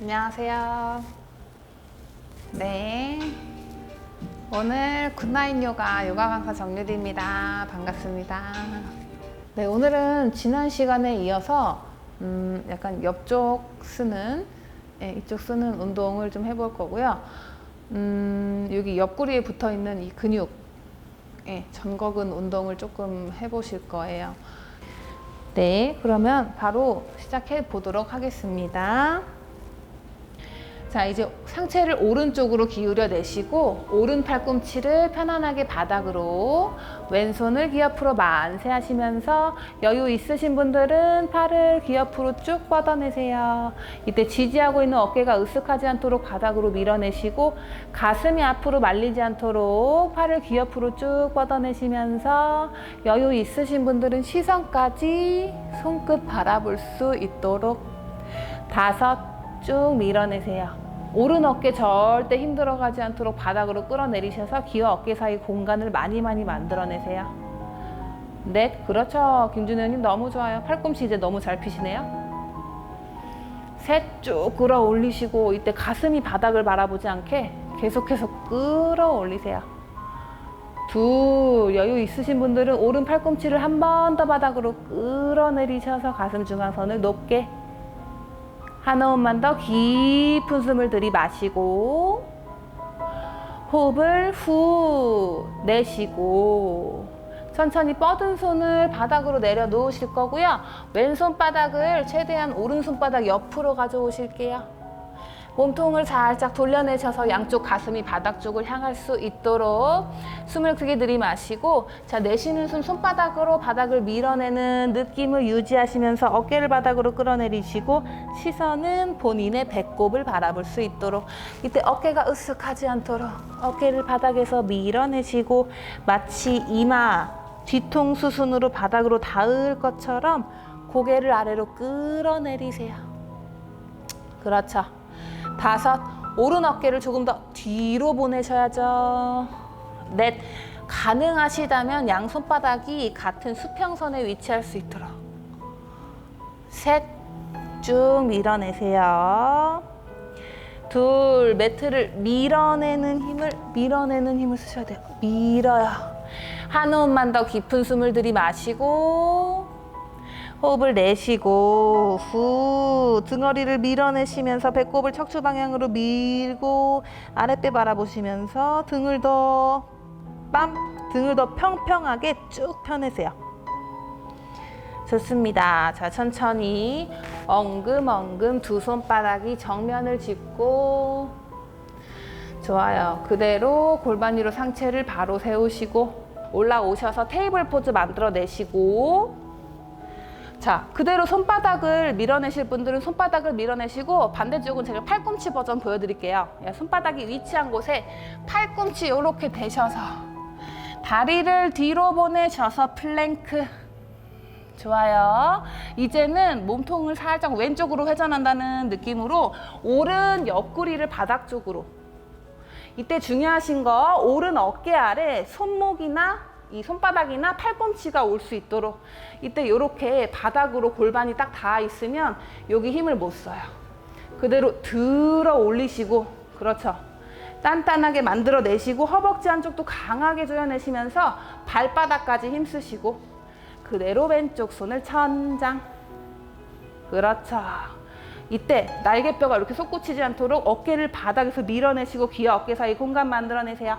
안녕하세요. 네. 오늘 굿나잇 요가 요가 강사 정유리입니다. 반갑습니다. 네, 오늘은 지난 시간에 이어서 음, 약간 옆쪽 쓰는 예, 이쪽 쓰는 운동을 좀 해볼 거고요. 음, 여기 옆구리에 붙어 있는 이 근육, 예, 전거근 운동을 조금 해보실 거예요. 네, 그러면 바로 시작해 보도록 하겠습니다. 자, 이제 상체를 오른쪽으로 기울여 내시고 오른 팔꿈치를 편안하게 바닥으로 왼손을 귀 옆으로 만세 하시면서 여유 있으신 분들은 팔을 귀 옆으로 쭉 뻗어내세요. 이때 지지하고 있는 어깨가 으쓱하지 않도록 바닥으로 밀어내시고 가슴이 앞으로 말리지 않도록 팔을 귀 옆으로 쭉 뻗어내시면서 여유 있으신 분들은 시선까지 손끝 바라볼 수 있도록 다섯 쭉 밀어내세요. 오른 어깨 절대 힘들어가지 않도록 바닥으로 끌어내리셔서 귀와 어깨 사이 공간을 많이 많이 만들어내세요. 넷, 그렇죠. 김준현님 너무 좋아요. 팔꿈치 이제 너무 잘 피시네요. 셋, 쭉 끌어올리시고 이때 가슴이 바닥을 바라보지 않게 계속해서 끌어올리세요. 둘, 여유 있으신 분들은 오른 팔꿈치를 한 번 더 바닥으로 끌어내리셔서 가슴 중앙선을 높게 한 호흡만 더 깊은 숨을 들이마시고 호흡을 후 내쉬고 천천히 뻗은 손을 바닥으로 내려 놓으실 거고요. 왼손 바닥을 최대한 오른손 바닥 옆으로 가져오실게요. 몸통을 살짝 돌려내셔서 양쪽 가슴이 바닥 쪽을 향할 수 있도록 숨을 크게 들이마시고 자 내쉬는 숨 손바닥으로 바닥을 밀어내는 느낌을 유지하시면서 어깨를 바닥으로 끌어내리시고 시선은 본인의 배꼽을 바라볼 수 있도록 이때 어깨가 으쓱하지 않도록 어깨를 바닥에서 밀어내시고 마치 이마 뒤통수 순으로 바닥으로 닿을 것처럼 고개를 아래로 끌어내리세요. 그렇죠. 다섯, 오른 어깨를 조금 더 뒤로 보내셔야죠. 넷, 가능하시다면 양 손바닥이 같은 수평선에 위치할 수 있도록. 셋, 쭉 밀어내세요. 둘, 매트를 밀어내는 힘을, 밀어내는 힘을 쓰셔야 돼요. 밀어요. 한 호흡만 더 깊은 숨을 들이마시고, 호흡을 내쉬고 후 등허리를 밀어내시면서 배꼽을 척추 방향으로 밀고 아랫배 바라보시면서 등을 더 빰 등을 더 평평하게 쭉 펴내세요. 좋습니다. 자 천천히 엉금엉금 두 손바닥이 정면을 짚고 좋아요. 그대로 골반 위로 상체를 바로 세우시고 올라오셔서 테이블 포즈 만들어 내시고 자, 그대로 손바닥을 밀어내실 분들은 손바닥을 밀어내시고 반대쪽은 제가 팔꿈치 버전 보여드릴게요. 예, 손바닥이 위치한 곳에 팔꿈치 이렇게 대셔서 다리를 뒤로 보내셔서 플랭크. 좋아요. 이제는 몸통을 살짝 왼쪽으로 회전한다는 느낌으로 오른 옆구리를 바닥 쪽으로. 이때 중요하신 거 오른 어깨 아래 손목이나 이 손바닥이나 팔꿈치가 올 수 있도록 이때 이렇게 바닥으로 골반이 딱 닿아 있으면 여기 힘을 못 써요. 그대로 들어 올리시고 그렇죠. 단단하게 만들어 내시고 허벅지 한쪽도 강하게 조여내시면서 발바닥까지 힘 쓰시고 그대로 왼쪽 손을 천장 그렇죠. 이때 날개뼈가 이렇게 솟구치지 않도록 어깨를 바닥에서 밀어내시고 귀와 어깨 사이 공간 만들어내세요.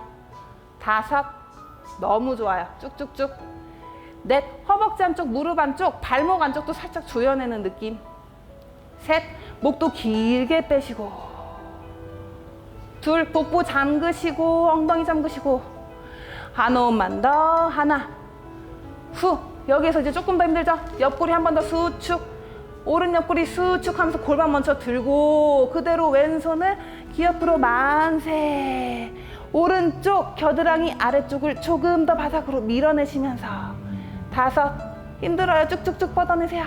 다섯 너무 좋아요. 쭉쭉쭉. 넷, 허벅지 한쪽, 무릎 한쪽, 발목 한쪽도 살짝 조여내는 느낌. 셋, 목도 길게 빼시고. 둘, 복부 잠그시고, 엉덩이 잠그시고. 한 호흡만 더, 하나. 후, 여기에서 이제 조금 더 힘들죠? 옆구리 한 번 더 수축. 오른 옆구리 수축 하면서 골반 먼저 들고, 그대로 왼손을 귀 옆으로 만세. 오른쪽 겨드랑이 아래쪽을 조금 더 바닥으로 밀어내시면서 다섯 힘들어요. 쭉쭉쭉 뻗어내세요.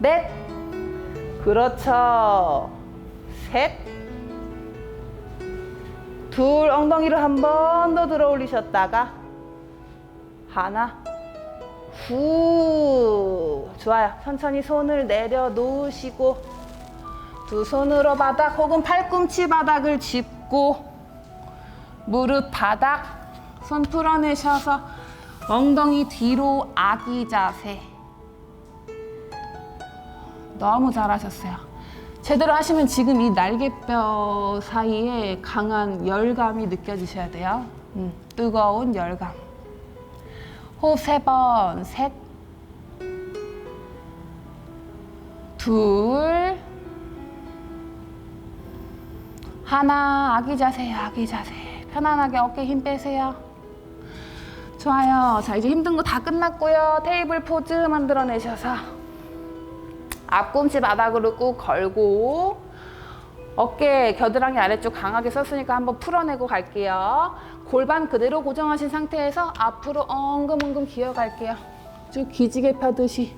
넷. 그렇죠. 셋둘 엉덩이를 한 번 더 들어 올리셨다가 하나. 후. 좋아요. 천천히 손을 내려 놓으시고 두 손으로 바닥 혹은 팔꿈치 바닥을 짚고 무릎 바닥 손 풀어내셔서 엉덩이 뒤로 아기 자세. 너무 잘하셨어요. 제대로 하시면 지금 이 날개뼈 사이에 강한 열감이 느껴지셔야 돼요. 음, 뜨거운 열감. 호흡 세 번, 셋, 둘, 하나, 아기 자세, 아기 자세. 편안하게 어깨 힘 빼세요. 좋아요. 자, 이제 힘든 거 다 끝났고요. 테이블 포즈 만들어내셔서 앞꿈치 바닥으로 꾹 걸고 어깨 겨드랑이 아래쪽 강하게 썼으니까 한번 풀어내고 갈게요. 골반 그대로 고정하신 상태에서 앞으로 엉금엉금 기어갈게요. 쭉 기지개 펴듯이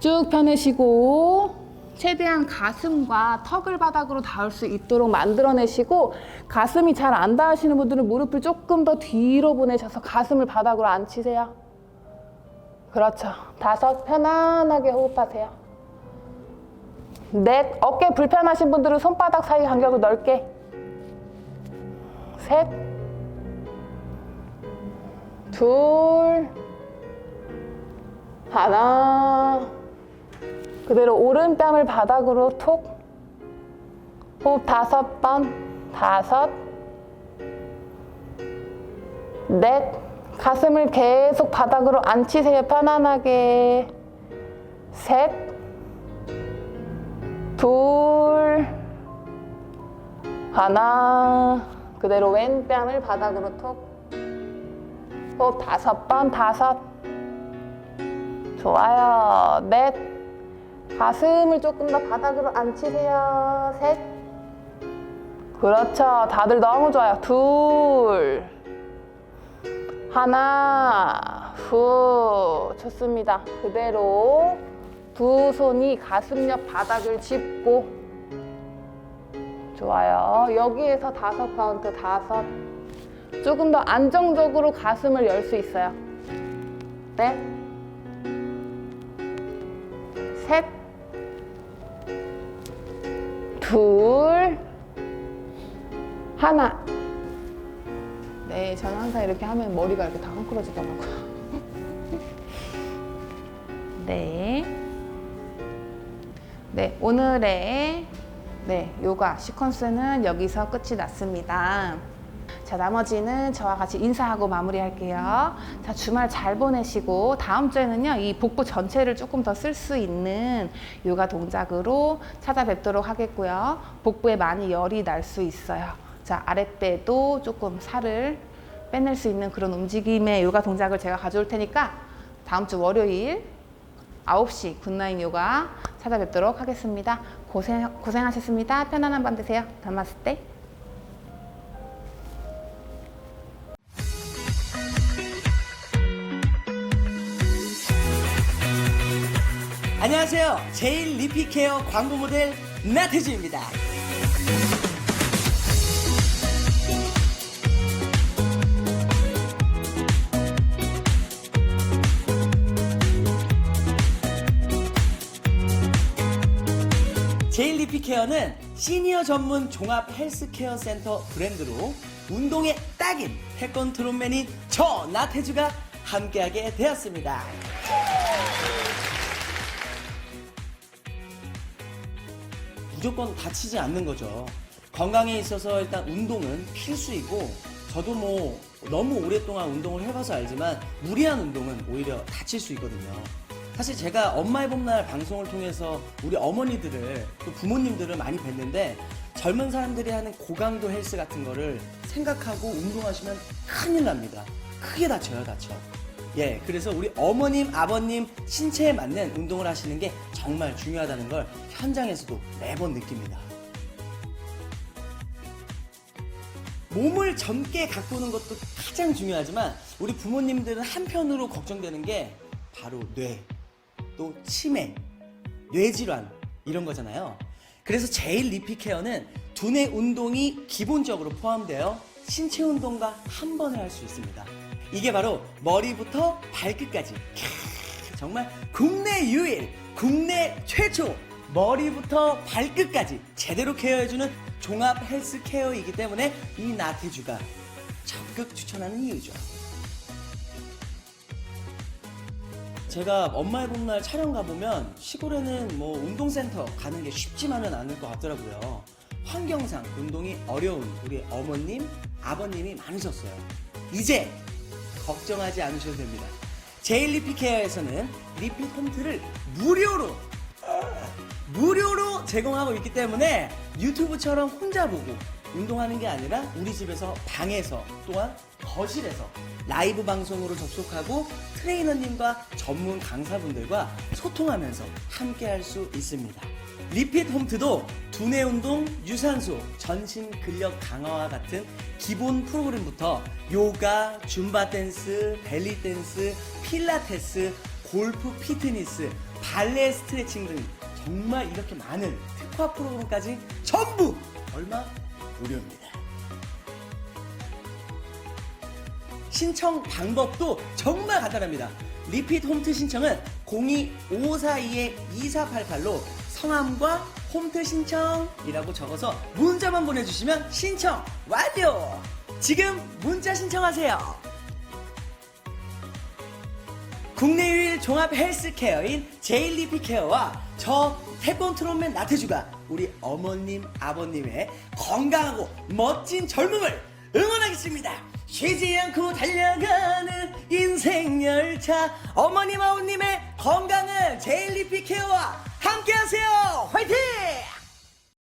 쭉 펴내시고 최대한 가슴과 턱을 바닥으로 닿을 수 있도록 만들어내시고 가슴이 잘 안 닿으시는 분들은 무릎을 조금 더 뒤로 보내셔서 가슴을 바닥으로 앉히세요. 그렇죠. 다섯 편안하게 호흡하세요. 넷 어깨 불편하신 분들은 손바닥 사이 간격을 넓게 셋 둘, 하나. 그대로 오른뺨을 바닥으로 톡. 호흡 다섯 번, 다섯. 넷. 가슴을 계속 바닥으로 앉히세요. 편안하게. 셋. 둘. 하나. 그대로 왼뺨을 바닥으로 톡. 호흡 다섯 번, 다섯. 좋아요. 넷. 가슴을 조금 더 바닥으로 앉히세요. 셋. 그렇죠. 다들 너무 좋아요. 둘. 하나. 후. 좋습니다. 그대로 두 손이 가슴 옆 바닥을 짚고. 좋아요. 여기에서 다섯 카운트, 다섯. 조금 더 안정적으로 가슴을 열 수 있어요. 넷, 셋, 둘, 하나. 네, 저는 항상 이렇게 하면 머리가 이렇게 다 헝클어지더라고요. 네. 네, 오늘의 네, 요가 시퀀스는 여기서 끝이 났습니다. 자, 나머지는 저와 같이 인사하고 마무리할게요. 자, 주말 잘 보내시고 다음 주에는요, 이 복부 전체를 조금 더 쓸 수 있는 요가 동작으로 찾아뵙도록 하겠고요. 복부에 많이 열이 날 수 있어요. 자, 아랫배도 조금 살을 빼낼 수 있는 그런 움직임의 요가 동작을 제가 가져올 테니까 다음 주 월요일 9시 굿나잇 요가 찾아뵙도록 하겠습니다. 고생, 고생하셨습니다. 편안한 밤 되세요. 다마스테. 안녕하세요. 제일 리피케어 광고 모델 나태주입니다. 제일 리피케어는 시니어 전문 종합 헬스케어 센터 브랜드로 운동에 딱인 태권 트롯맨인 저 나태주가 함께하게 되었습니다. 무조건 다치지 않는 거죠. 건강에 있어서 일단 운동은 필수이고 저도 뭐 너무 오랫동안 운동을 해봐서 알지만 무리한 운동은 오히려 다칠 수 있거든요. 사실 제가 엄마의 봄날 방송을 통해서 우리 어머니들을 또 부모님들을 많이 뵀는데 젊은 사람들이 하는 고강도 헬스 같은 거를 생각하고 운동하시면 큰일 납니다. 크게 다쳐요, 다쳐. 예, 그래서 우리 어머님, 아버님 신체에 맞는 운동을 하시는 게 정말 중요하다는 걸 현장에서도 매번 느낍니다. 몸을 젊게 가꾸는 것도 가장 중요하지만 우리 부모님들은 한편으로 걱정되는 게 바로 뇌, 또 치매, 뇌질환 이런 거잖아요. 그래서 제일 리피케어는 두뇌 운동이 기본적으로 포함되어 신체 운동과 한 번에 할 수 있습니다. 이게 바로 머리부터 발끝까지 캬, 정말 국내 유일, 국내 최초 머리부터 발끝까지 제대로 케어해주는 종합 헬스 케어이기 때문에 이 나태주가 적극 추천하는 이유죠. 제가 엄마의 봄날 촬영 가보면 시골에는 뭐 운동센터 가는 게 쉽지만은 않을 것 같더라고요. 환경상 운동이 어려운 우리 어머님, 아버님이 많으셨어요. 이제 걱정하지 않으셔도 됩니다. 제일리피 케어에서는 리피 홈트를 무료로 무료로 제공하고 있기 때문에 유튜브처럼 혼자 보고 운동하는 게 아니라 우리 집에서 방에서 또한 거실에서 라이브 방송으로 접속하고 트레이너님과 전문 강사분들과 소통하면서 함께 할 수 있습니다. 리핏 홈트도 두뇌 운동, 유산소, 전신 근력 강화와 같은 기본 프로그램부터 요가, 줌바 댄스, 벨리 댄스, 필라테스, 골프 피트니스, 발레 스트레칭 등 정말 이렇게 많은 특화 프로그램까지 전부 얼마 무료입니다. 신청 방법도 정말 간단합니다. 리핏 홈트 신청은 02-542-2488로 성함과 홈트 신청이라고 적어서 문자만 보내주시면 신청 완료! 지금 문자 신청하세요. 국내 유일 종합 헬스케어인 제일리피 케어와 저 태권 트롯맨 나태주가 우리 어머님 아버님의 건강하고 멋진 젊음을 응원하겠습니다 쉬지 않고 달려가는 인생 열차 어머님 아버님의 건강을 제일리피 케어와 함께하세요 화이팅!